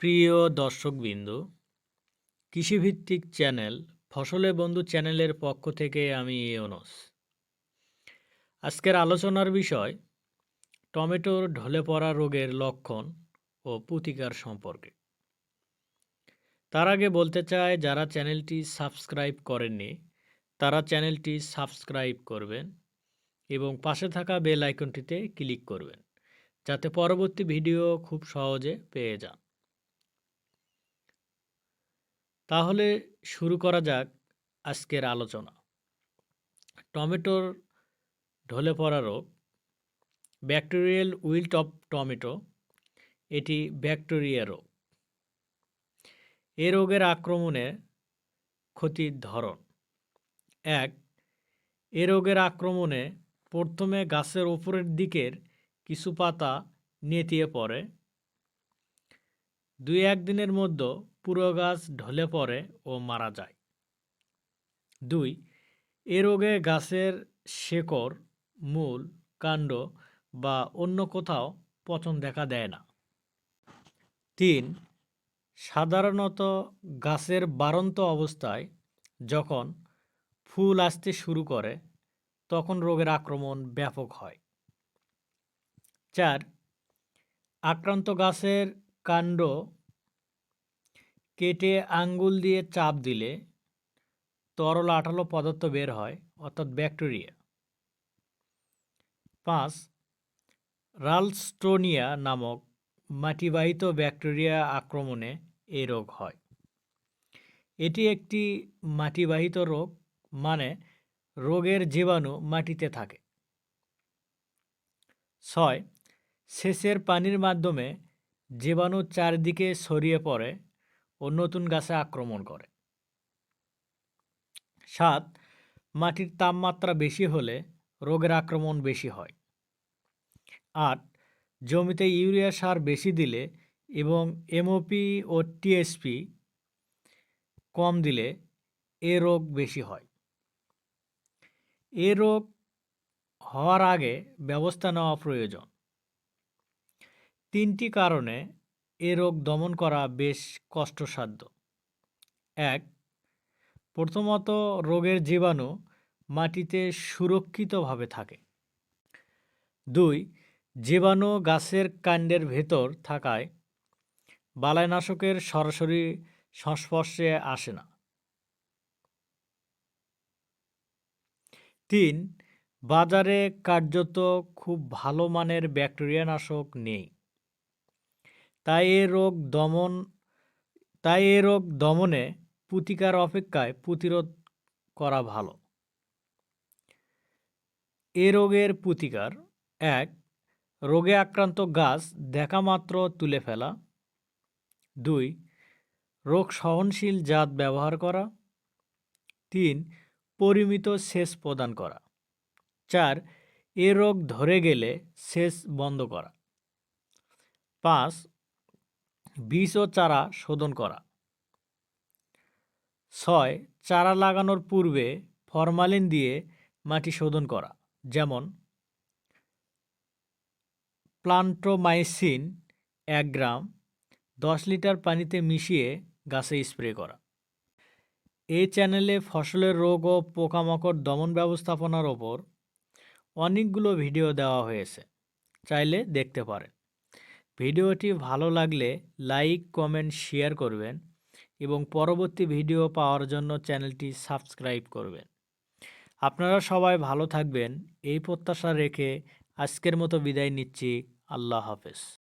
প্রিয় দর্শকবৃন্দ, কৃষিভিত্তিক চ্যানেল, ফসলে বন্ধু চ্যানেলের পক্ষ থেকে আমি ইউনুস আজকের আলোচনার বিষয়, টমেটোর ঢলে পড়া রোগের লক্ষণ ও প্রতিকার সম্পর্কে। তার আগে বলতে চাই, যারা চ্যানেলটি সাবস্ক্রাইব করেননি, তারা চ্যানেলটি সাবস্ক্রাইব করবেন এবং পাশে থাকা বেল আইকনটিতে ক্লিক করবেন, যাতে পরবর্তী ভিডিও খুব সহজে পেয়ে যান। তাহলে শুরু করা যাক আজকের আলোচনা। টমেটোর ঢলে পড়া রোগ, ব্যাকটেরিয়াল উইল্ট অফ টমেটো, এটি ব্যাকটেরিয়া রোগ। এ রোগের আক্রমণে ক্ষতির ধরন। এক, এ রোগের আক্রমণে প্রথমে গাছের ওপরের দিকের কিছু পাতা নেতিয়ে পড়ে। দুই একদিনের মধ্যে পুরো গাছ ঢলে পড়ে ও মারা যায়। দুই, এ রোগে গাছের শেকড়, মূল, কাণ্ড বা অন্য কোথাও পচন দেখা দেয় না। তিন, সাধারণত গাছের বাড়ন্ত অবস্থায় যখন ফুল আসতে শুরু করে, তখন রোগের আক্রমণ ব্যাপক হয়। চার, আক্রান্ত গাছের কাণ্ড কেটে আঙ্গুল দিয়ে চাপ দিলে তরল আঠালো পদার্থ বের হয়, অর্থাৎ ব্যাকটেরিয়া। পাঁচ, রালস্টোনিয়া নামক মাটিবাহিত ব্যাকটেরিয়া আক্রমণে এই রোগ হয়। এটি একটি মাটিবাহিত রোগ মানে রোগের জীবাণু মাটিতে থাকে। ছয়, সেচের পানির মাধ্যমে জীবাণু চারদিকে ছড়িয়ে পড়ে ও নতুন গাছে আক্রমণ করে। সাত, মাটির তাপমাত্রা বেশি হলে রোগের আক্রমণ বেশি হয়। আট, জমিতে ইউরিয়া সার বেশি দিলে এবং এমওপি ও টিএসপি কম দিলে এ রোগ বেশি হয়। এ রোগ হওয়ার আগে ব্যবস্থা নেওয়া প্রয়োজন। তিনটি কারণে এ রোগ দমন করা বেশ কষ্টসাধ্য। এক, প্রথমত রোগের জীবাণু মাটিতে সুরক্ষিতভাবে থাকে। দুই, জীবাণু গাছের কাণ্ডের ভেতর থাকায় বালাইনাশকের সরাসরি সংস্পর্শে আসে না। তিন, বাজারে কার্যত খুব ভালো মানের ব্যাকটেরিয়া নাশক নেই। তাই এ রোগ দমন, তাই এ রোগ দমনে প্রতিকার অপেক্ষায় প্রতিরোধ করা ভালো। এ রোগের প্রতিকার, এক, রোগে আক্রান্ত গাছ দেখা মাত্র তুলে ফেলা। দুই, রোগ সহনশীল জাত ব্যবহার করা। তিন, পরিমিত সেচ প্রদান করা। চার, এ রোগ ধরে গেলে সেচ বন্ধ করা। পাঁচ বীজ ও চারা শোধন করা। ছয়, চারা লাগানোর পূর্বে ফরমালিন দিয়ে মাটি শোধন করা, যেমন প্লান্টোমাইসিন এক গ্রাম, দশ লিটার পানিতে মিশিয়ে গাছে স্প্রে করা। এই চ্যানেলে ফসলের রোগ ও পোকামাকড় দমন ব্যবস্থাপনার ওপর অনেকগুলো ভিডিও দেওয়া হয়েছে, চাইলে দেখতে পারেন। ভিডিওটি ভালো লাগলে লাইক, কমেন্ট, শেয়ার করবেন এবং পরবর্তী ভিডিও পাওয়ার জন্য চ্যানেলটি সাবস্ক্রাইব করবেন। আপনারা সবাই ভালো থাকবেন। এই প্রত্যাশা রেখে আজকের মতো বিদায় নিচ্ছি। আল্লাহ হাফেজ।